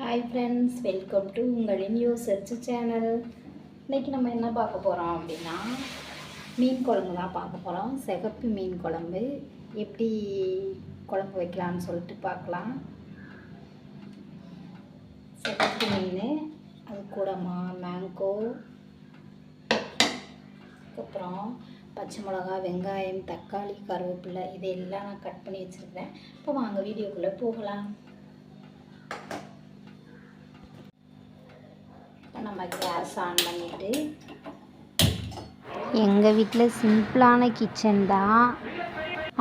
Hi friends welcome to உங்களின் you search channel இன்றைக்கி நம்ம என்ன பார்க்க போகிறோம் அப்படின்னா மீன் குழம்பு தான் பார்க்க போகிறோம் சிகப்பு மீன் குழம்பு. எப்படி குழம்பு வைக்கலாம்னு சொல்லிட்டு பார்க்கலாம். சிகப்பு மீன் அது கூடமா மேங்கோ அதுக்கப்புறம் பச்சை மிளகா வெங்காயம் தக்காளி கருவேப்பிலை இதெல்லாம் நான் கட் பண்ணி வச்சுருக்கிறேன். இப்போ வாங்க வீடியோக்குள்ளே போகலாம் இப்போ நம்ம கேஸ் ஆன் பண்ணிவிட்டு எங்கள் வீட்டில் சிம்பிளான கிச்சன் தான்.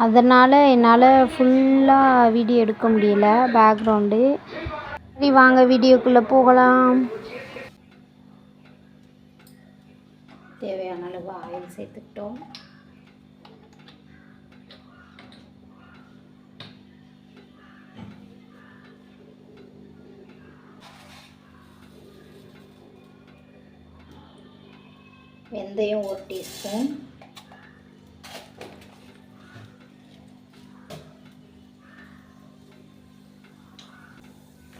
அதனால் என்னால் ஃபுல்லாக வீடியோ எடுக்க முடியல பேக்ரவுண்டு. சரி வாங்க வீடியோக்குள்ளே போகலாம். தேவையான அளவு ஆயில் சேர்த்துக்கிட்டோம். வெந்தயம் ஒரு டீஸ்பூன்.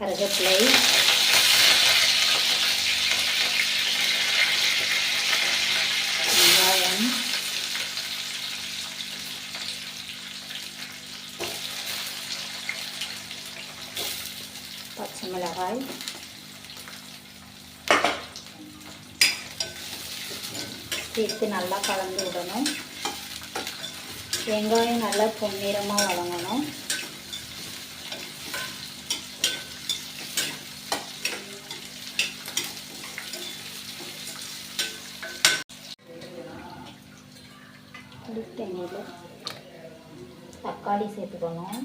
கருகப்பிலை. வெங்காயம். பச்சை மிளகாய். சேர்த்து நல்லா கலந்து விடணும். வெங்காயம் நல்லா பொன்னிறமாக வழங்கணும் தக்காளி சேர்த்துக்கணும்.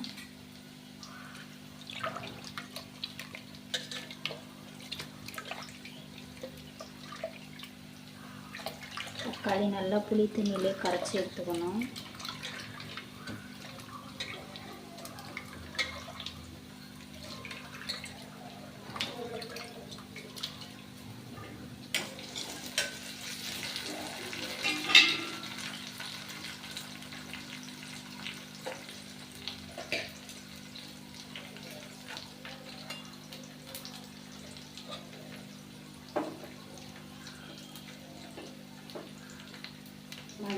தக்காளி நல்லா புளி தண்ணியிலே கரைச்சி எடுத்துக்கணும்.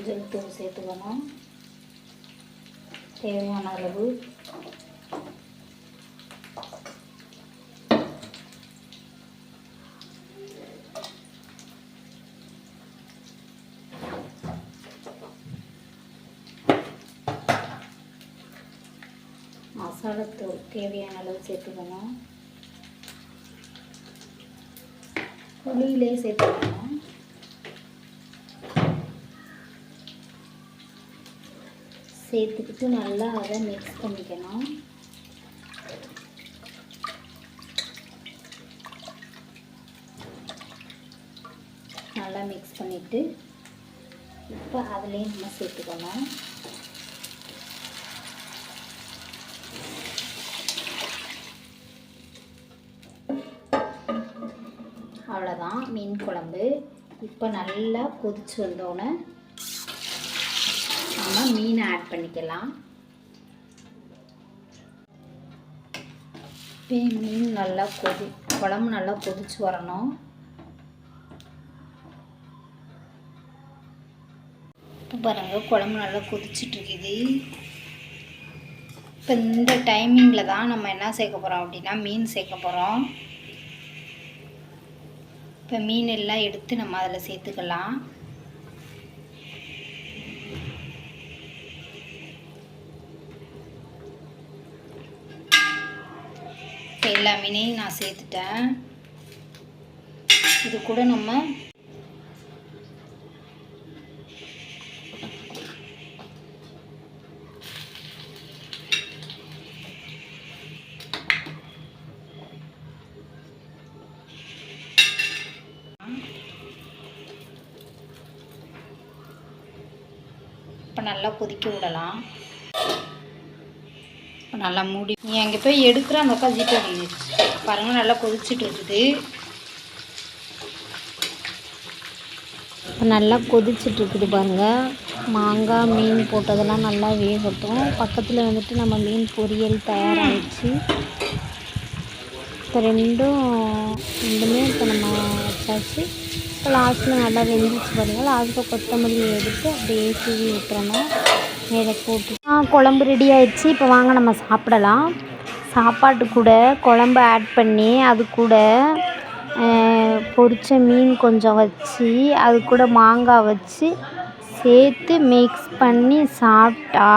மஞ்சள் தூள் சேர்த்துக்கணும். தேவையான அளவு. மசாலாத்தூள் தேவையான அளவு சேர்த்துக்கணும். புளியிலே சேர்த்துக்கணும். சேர்த்துக்கிட்டு நல்லா அதை மிக்ஸ் பண்ணிக்கணும். நல்லா மிக்ஸ் பண்ணிவிட்டு இப்போ அதுலேயும் நம்ம சேர்த்துக்கணும். அவ்வளோதான் மீன் குழம்பு. இப்போ நல்லா கொதிச்சு வந்தோடனே நம்ம மீனை ஆட் பண்ணிக்கலாம். இப்போ மீன் நல்லா கொதி குழம்பு நல்லா கொதிச்சு வரணும். இப்போ பாருங்கள் குழம்பு நல்லா கொதிச்சிட்ருக்குது இப்போ இந்த டைமிங்கில் தான் நம்ம என்ன சேர்க்க போகிறோம் அப்படின்னா மீன் சேர்க்க போகிறோம் இப்போ மீன் எல்லாம் எடுத்து நம்ம அதில் சேர்த்துக்கலாம். இப்போ எல்லா மீனையும் நான் சேர்த்துட்டேன். இது கூட நம்ம இப்போ நல்லா கொதிக்க விடலாம். நல்லா மூடி நீ அங்கே போய் எடுக்கிற அந்த அக்கா ஜீப்பே பாருங்கள் நல்லா கொதிச்சுட்டு இருக்குது. இப்போ நல்லா கொதிச்சுட்டு இருக்குது பாருங்கள் மாங்காய் மீன் போட்டதெல்லாம் நல்லா வேகட்டும். பக்கத்தில் வந்துட்டு நம்ம மீன் பொரியல் தயாராகிடுச்சு இப்போ ரெண்டும் ரெண்டுமே இப்போ நம்ம வச்சாச்சு. இப்போ லாஸ்ட்டில் நல்லா வெந்துச்சு பாருங்கள் லாஸ்ட்டில் கொத்தமல்லி எடுத்து அப்படியே தூவி விட்டுறணும் இதை போட்டு. குழம்பு ரெடி ஆயிடுச்சு. இப்போ வாங்க நம்ம சாப்பிடலாம். சாப்பாட்டு கூட குழம்பு ஆட் பண்ணி அது கூட பொரித்த பொரிச்ச மீன் கொஞ்சம் வச்சு அது கூட மாங்காய் வச்சு சேர்த்து மிக்ஸ் பண்ணி சாப்பிட்டா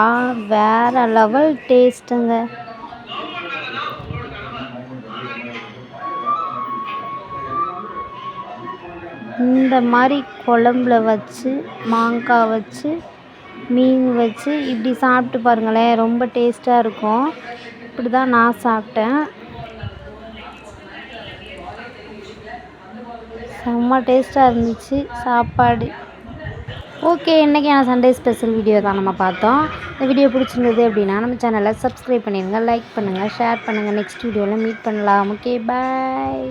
வேறு லெவல் டேஸ்ட்டுங்க இந்த மாதிரி குழம்புல வச்சு மாங்காய் வச்சு மீன் வச்சு இப்படி சாப்பிட்டு பாருங்களேன் ரொம்ப டேஸ்ட்டாக இருக்கும். இப்படி தான் நான் சாப்பிட்டேன். செம்ம டேஸ்ட்டாக இருந்துச்சு சாப்பாடு. ஓகே இன்றைக்கான சண்டே ஸ்பெஷல் வீடியோ தான் நம்ம பார்த்தோம். இந்த வீடியோ பிடிச்சிருந்தது அப்படின்னா நம்ம சேனலை சப்ஸ்கிரைப் பண்ணிடுங்க லைக் பண்ணுங்கள் ஷேர் பண்ணுங்கள் நெக்ஸ்ட் வீடியோவில் மீட் பண்ணலாம். Okay bye